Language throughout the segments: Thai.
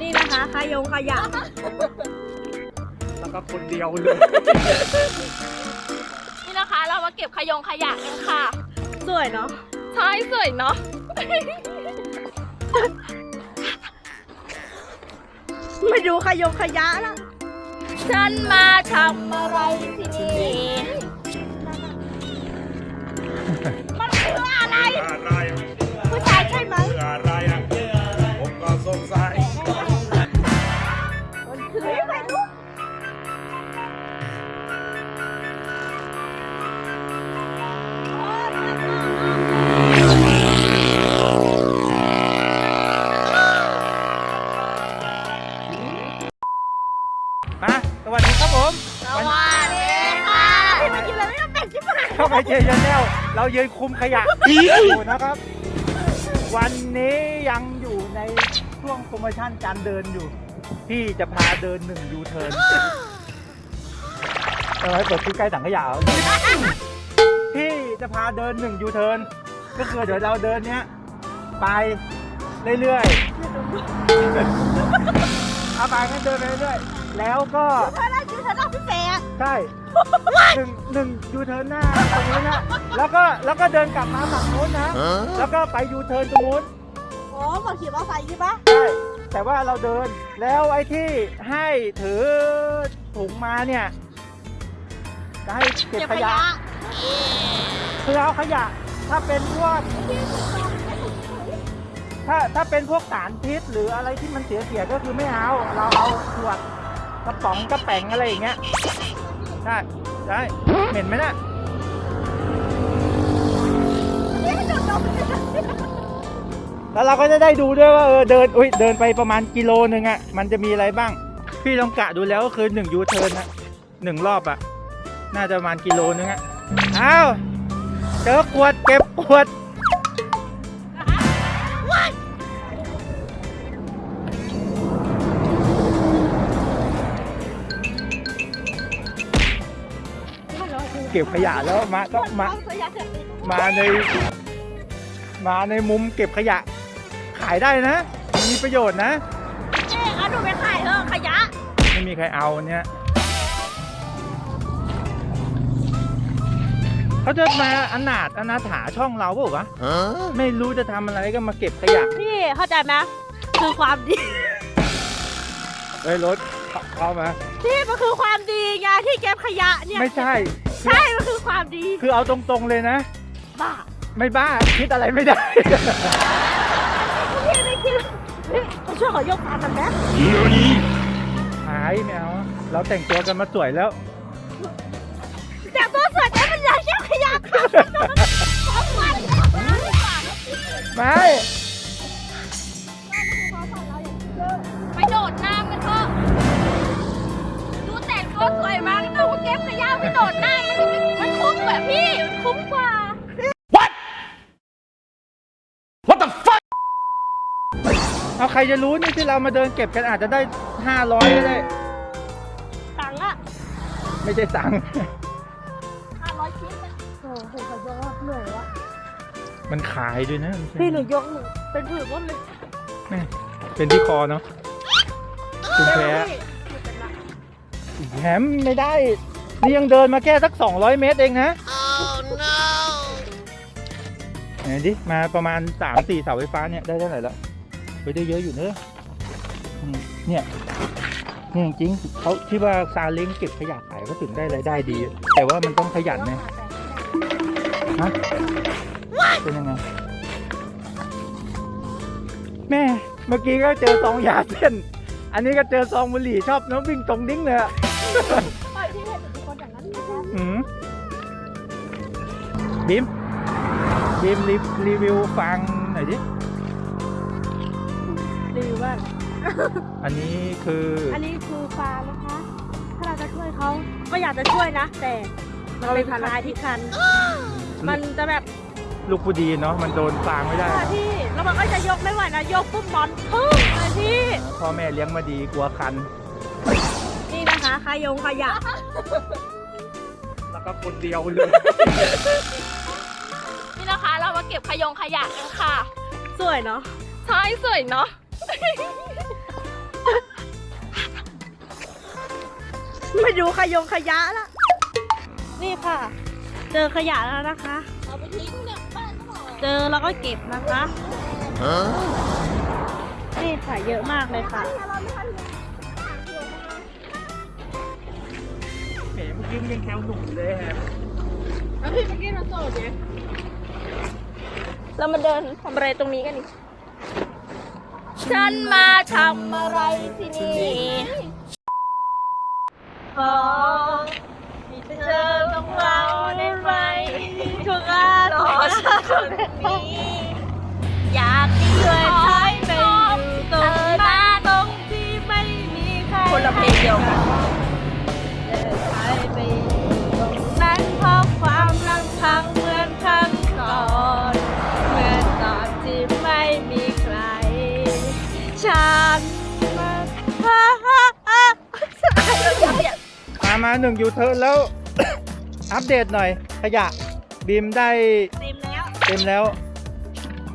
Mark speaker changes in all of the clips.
Speaker 1: นี่นะคะขยงขยะ
Speaker 2: แล้วก็คนเดียวเลย
Speaker 3: นี่นะคะเรามาเก็บขยงขยะกันค่ะ
Speaker 1: สวยเนาะ
Speaker 3: ใช่สวยเนาะ
Speaker 1: มาดูขยงขยะละ
Speaker 3: ฉันมาทำอะไร
Speaker 1: ยืนคุ
Speaker 2: มขยะอยู่นะครับ วันนี้ยังอยู่ในช่วงโปรโมชั่นการเดินอยู่พี่จะพาเดินหนึ่งยูเทิร์นเออเปิดคลิปใกล้ถังขยะเอาพี่จะพาเดินหนึ่งยูเทิร์นก็คือเดี๋ยวเราเดินเนี้ยไปเรื่อยๆเอาไปงั้นเดินไปเรื่อยๆแล้วก็
Speaker 1: ถ้าได้กินฉันต้องพิเศษ
Speaker 2: ใช่ หนึ่งหนึ่งยูเทิร์นหน้าตรงนู้นนะแล้วก็แล้วก็เดินกลับมาฝั่งนู้นนะ แล้วก็ไปยูเทิร์นตรงนู้น
Speaker 1: โอ้บอกขี่มอเตอร์ไซค์ใช่ปะ
Speaker 2: ใช่แต่ว่าเราเดินแล้วไอ้ที่ให้ถือถุงมาเนี่ยจะให้เก็บขยะคือเอาขยะ ถ้าเป็นพวก ถ้าถ้าเป็นพวกสารพิษหรืออะไรที่มันเสียเสียๆก็คือไม่เอา เราเอาขวดกระป๋องกระแป๋งอะไรอย่างเงี้ย ใช่ใช่เห็นไหมน่ะแล้วเราก็จะได้ดูด้วยว่าเออเดินอุ้ยเดินไปประมาณกิโลหนึ่งอะ มันจะมีอะไรบ้าง พี่ลองกะดูแล้วก็คือหนึ่งยูเทิร์นนะหนึ่งรอบอะ น่าจะประมาณกิโลนึงอะอ้าวเจอขวดเก็บขวด ก็บขยะแล้วมาก็มา
Speaker 1: เอาขยะเสร็จ
Speaker 2: มาใน มาในมุมเก็บขยะ ขายได้นะ มีประโยชน์นะ
Speaker 1: เอ๊ะเอาหนูไปขายเถอะขยะ
Speaker 2: ไม่มีใครเอาเนี่ยเขาจะมาอนาถอนาถาช่องเราเปล่าวะไม่รู้จะทำอะไรก็มาเก็บขยะ
Speaker 1: นี่เข้าใจไหมคือความดี
Speaker 2: เฮ้ยรถเข้าเข้ามา
Speaker 1: ที่มันคือความดีไงที่เก็บขยะเนี่ย
Speaker 2: ไม่ใช่
Speaker 1: ใช่ มันคือความดี
Speaker 2: คือเอาตรงๆเลยนะ
Speaker 1: บ้า
Speaker 2: ไม่บ้าคิดอะไรไม่ได้
Speaker 1: พี่ไม่คิดนี่ช่วยขอยกพากันนะ
Speaker 2: หายไม่เอาเราแต่งตัวกันมาสวยแล้ว
Speaker 1: แต่ตัวสวยแต่มันอยากเก็บขยะค่ะของมัน
Speaker 2: ไม่
Speaker 3: ไปโดดน้ำกันเถอะ ดูแต่งตัวสวยมากแต่ว่าเก็บขยะไปโดดน้ำมันมันคุ้มแบบพี่ มันคุ้มกว่า
Speaker 2: เอาใครจะรู้นี่ที่เรามาเดินเก็บกันอาจจะได้ 500ก็ได้
Speaker 1: ตังค์อะ
Speaker 2: ไม่ใช่สั่ง
Speaker 1: ห้าร้อยชิ้นอะโอ้โหขยอดเหนื่อยวะ
Speaker 2: มันขายด้วยนะไม่ใช่
Speaker 1: พี่หนูยกหนูเป็นผืนหมดเลย
Speaker 2: แม่เป็นที่คอเนาะคุณแพ้ แถมไม่ได้ นี่ยังเดินมาแค่สัก 200 เมตรเองนะไหนดิ มาประมาณ 3-4เสาไฟฟ้าเนี่ยได้เท่าไหร่แล้วไปได้เยอะอยู่เนอะเนี่ยเนี่ยจริงเขาที่ว่าซาเล้งเก็บขยะขายก็ถึงได้รายได้ดี แต่ว่ามันต้องขยันไงฮะเป็นยังไงแม่เมื่อกี้ก็เจอซองยาเส้น อันนี้ก็เจอซองบุหรี่ชอบน้องวิ่งตรงดิ้งเลยอะ
Speaker 1: ปล่อยที่เห็นเป็นคนอย่างนั้นนะคะ
Speaker 2: อืมบีมบีมรีรีวิวฟังหน่อยดิ
Speaker 1: ดีว่า
Speaker 2: อันนี้คือ
Speaker 1: อันนี้คือฟาร์มนะคะ ถ้าเราจะช่วยเขาก็อยากจะช่วยนะ แต่มันเป็นคลายที่คัน มันจะแบบ
Speaker 2: ลูกผู้ดีเนาะมันโดนฟางไม่ได้
Speaker 1: ค่ะพี่แล้วมันก็จะยกไม่ไหวนะยกปุ๊บนอนพึ่งเลยพี่
Speaker 2: พ่อแม่เลี้ยงมาดีกลัวคัน
Speaker 1: คาขยงขยะ
Speaker 2: แล้วก็คนเดียวเลย
Speaker 3: นี่นะคะเรามาเก็บขยงขยะกันค่ะ
Speaker 1: สวยเนาะ
Speaker 3: ใช่สวยเนาะ
Speaker 1: มาดูขยงขยะละนี่ค่ะ เจอขยะแล้วนะคะ
Speaker 3: เอาไปทิ้งหลังบ้านเจ
Speaker 1: อแล้วก็เก็บนะคะ นี่ค่ะเยอะมากเลยค่ะ
Speaker 2: กี้มันยังแคลหนุ่มเลยฮะ
Speaker 3: แล้วพี่เมื่อกี้เราโสดเนี่ย
Speaker 1: เรามาเดินทำอะไรตรงนี้กันอีก
Speaker 3: ฉันมาทำอะไรที่นี่
Speaker 1: ขอมีเธอต้องเราได้ไหมทุกอาทรแบบนี้
Speaker 3: อยาก
Speaker 1: ช่วยใช้ไปอยู่ตรงนั้นตรงที่ไม่มีใคร
Speaker 3: คนละเพลงเดียวกัน
Speaker 1: เดินใช้ ไปอยู่ตรงนั้นเพราะความรังพังเหมือนครั้งก่อนเหมือนตอนที่ไม่มีใคร ฉันมาฮ่าฮ่าฮ่า
Speaker 2: มามาหนึ่งยูเทิร์นแล้ว อัปเดตหน่อย ขยะบีมได้
Speaker 1: เต็มแล้ว
Speaker 2: เต็มแล้ว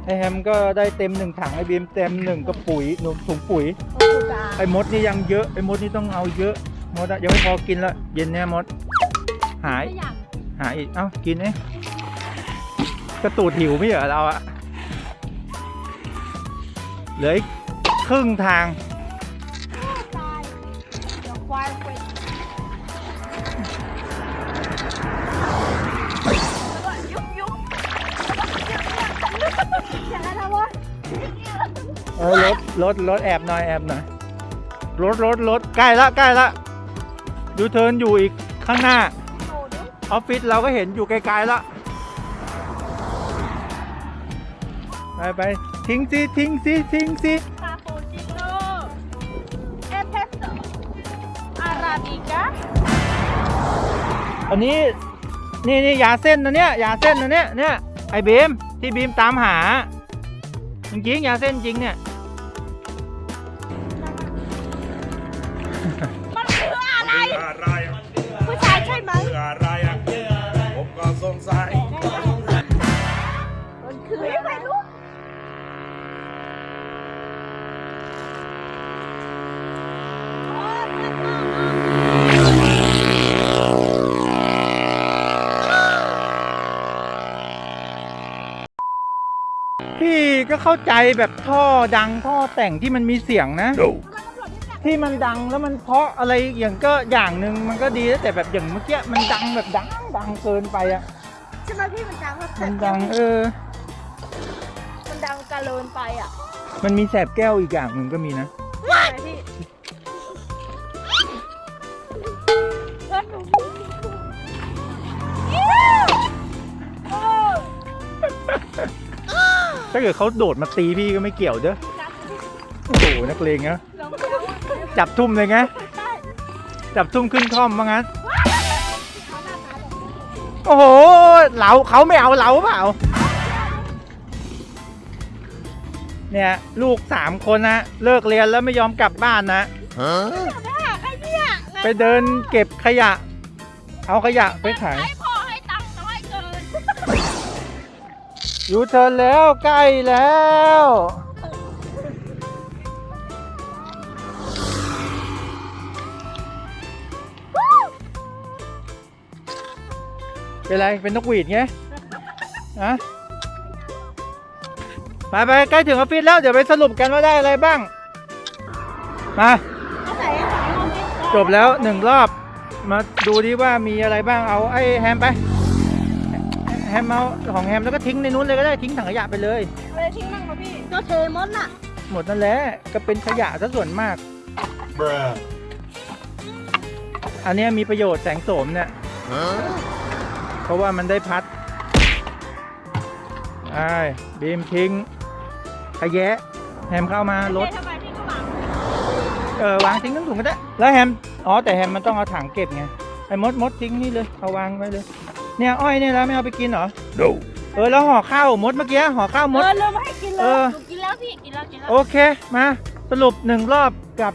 Speaker 2: ไอแฮมก็ได้เต็มหนึ่งถังไอบีมเต็มหนึ่งกระปุ๋ยหนุ่มถุงปุ๋ย
Speaker 1: ขอบคุณจ้า
Speaker 2: ไอมดนี่ยังเยอะไอมดนี่ต้องเอาเยอะ มดอะยังไม่พอกินละเย็นเนี่ยมด หาย
Speaker 3: ไม่อยาก
Speaker 2: หาอีก เอ้า กินเอ้กระตูดหิวไม่เหรอเราอะเหลืออีกครึ่งทาง
Speaker 3: ตายเดี๋ยวควายไปแล้วก็ยุบยุบอย่างนั้นนะวะ
Speaker 2: เออรถรถรถแอบหน่อยแอบหน่อยรถรถรถใกล้ละใกล้ละ ยูเทิร์นอยู่อีกข้างหน้า
Speaker 3: โอ้ดู
Speaker 2: ออฟฟิศเราก็เห็นอยู่ไกลๆละไปไปทิ้งสิทิ้งสิทิ้งสิ
Speaker 1: คาปูชิโน่เอสเพรสโซ่อาราบิก้า
Speaker 2: อันนี้นี่นี่ยาเส้นนะเนี่ยยาเส้นนะเนี่ยเนี่ยไอบีมที่บีมตามหา จริงๆยาเส้นจริงเนี่ย
Speaker 1: มันคื ออะไร
Speaker 4: อะไรอะ
Speaker 1: ผู้ชายใช่ไหม
Speaker 4: คืออะไรอะผมก็สงสัย
Speaker 1: มันคือไม่รู้
Speaker 2: พี่ก็เข้าใจแบบท่อดังท่อแต่งที่มันมีเสียงนะ ที่มันดังแล้วมันเพราะอะไรอย่างก็อย่างหนึ่งมันก็ดีแต่แบบอย่างเมื่อกี้มันดังแบบดังดังเกินไปอะ
Speaker 1: ใช่ไหมพี่มันดัง
Speaker 2: มันดังเออ
Speaker 1: มันดังกระเลินไปอะ
Speaker 2: มันมีแสบแก้วอีกอย่างหนึ่งก็มีนะ
Speaker 1: ใช่ไหมพี่แล้วหนูอิ๊วโอ้
Speaker 2: ถ้าเกิดเขาโดดมาตีพี่ก็ไม่เกี่ยวเด้อโอ้โหนักเลงนะ
Speaker 1: ลงแล้วอะ
Speaker 2: จับทุ่มเลยไงจับทุ่มขึ้นคล่อมว่างั้นโอ้โหเหลาเขาไม่เอาเหลาเปล่า เนี่ยลูกสามคนนะเลิกเรียนแล้วไม่ยอมกลับบ้านนะ
Speaker 1: ไอ้เนี่ย
Speaker 2: ไปเดินเก็บขยะ เอาขยะไปขาย
Speaker 3: ให้พ่อให้ตังค์น้อยเกิน
Speaker 2: ยูเทิร์นแล้วใกล้แล้ว เป็นไร เป็นนกหวีดไงอะไปไปใกล้ถึงออฟฟิศแล้ว เดี๋ยวไปสรุปกันว่าได้อะไรบ้าง มา
Speaker 1: เอาใส่ให้ของเราดิ
Speaker 2: จบแล้วหนึ่งรอบ มาดูดิว่ามีอะไรบ้าง เอาไอ้แฮมไป แฮมเอาของแฮมแล้วก็ทิ้งในนู้นเลยก็ได้ทิ้งถังขยะไปเลย
Speaker 1: เอาไปทิ้งมั่งครับพี่ก็เทมดน่ะ
Speaker 2: หมดนั่นแหละ ก็เป็นขยะซะส่วนมาก อันเนี้ยมีประโยชน์แสงโสมเนี่ยเพ ราะว่ามันได้พัดไอ้บีมทิ้งขยะแฮมเข้ามารถ
Speaker 1: เททำไมพี่ก็วาง
Speaker 2: เออวางทิ้งทั้งถุงก็ได้ แล้วแฮม อ๋อ แต่แฮมมันต้องเอาถังเก็บไง ไอ้มดมดทิ้งนี่เลย เอาวางไว้เลย เนี่ยอ้อยเนี่ยแล้วไม่เอาไปกินเหรอ
Speaker 4: no
Speaker 2: เออแล้วห่อข้าวมดเมื่อกี้ห่อข้าวมด
Speaker 1: เออลืมให้กินเล
Speaker 2: เอยอ
Speaker 3: หนูกินแล้วพี่กินแล้วกินแล้ว
Speaker 2: โอเค มา สรุปหนึ่งรอบกับ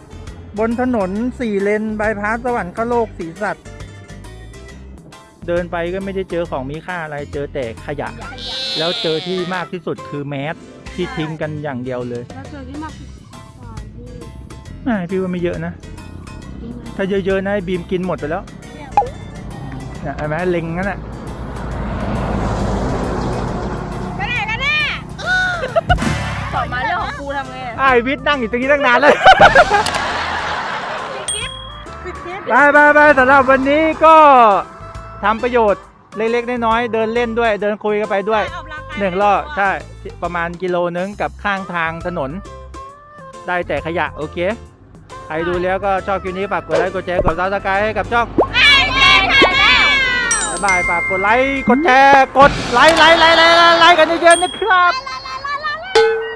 Speaker 2: บนถนนสี่เลนบายพาสสวรรคโลกสีสัตว์ เดินไปก็ไม่ได้เจอของมีค่าอะไรเจอแต่ขยะ แล้วเจอที่มากที่สุดคือแมสที่ทิ้งกันอย่างเดียวเลย
Speaker 1: แล้วเจอที่มากที่สุด
Speaker 2: อ่าพี่ว่าไม่เยอะนะถ้าเยอะๆนะไอ้บีมกินหมดไปแล้วเนี่ยเห็นไหมเล็งงั้นน่ะ
Speaker 1: ไปไหนกันแน่สอนมาเรื่องของกูทำไงอะ
Speaker 2: ไอ้วิทย์นั่งอยู่ตรงนี้ตั้งนานแล้ว
Speaker 1: ปิดคลิปปิดคลิป
Speaker 2: ไปไปไปสำหรับวันนี้ก็ ทำประโยชน์เล็กๆน้อยๆเดินเล่นด้วย เดินคุยกันไปด้วย
Speaker 1: ออกกำลังกาย
Speaker 2: หนึ่งรอบใช่ประมาณกิโลนึงกับข้างทางถนน ได้แต่ขยะ โอเค ใครดูแล้วก็ชอบคลิปนี้ฝากกดไลค์กดแชร์กดซับสไครต์ให้กับช่อง
Speaker 3: ไอ้เจ๊ค่ะแล้ว
Speaker 2: บ๊ายบายฝากกดไลค์กดแชร์กดไลค์ไลค์ไลค์ไลค์ไลค์กันเยอะๆนะครับ
Speaker 3: ไ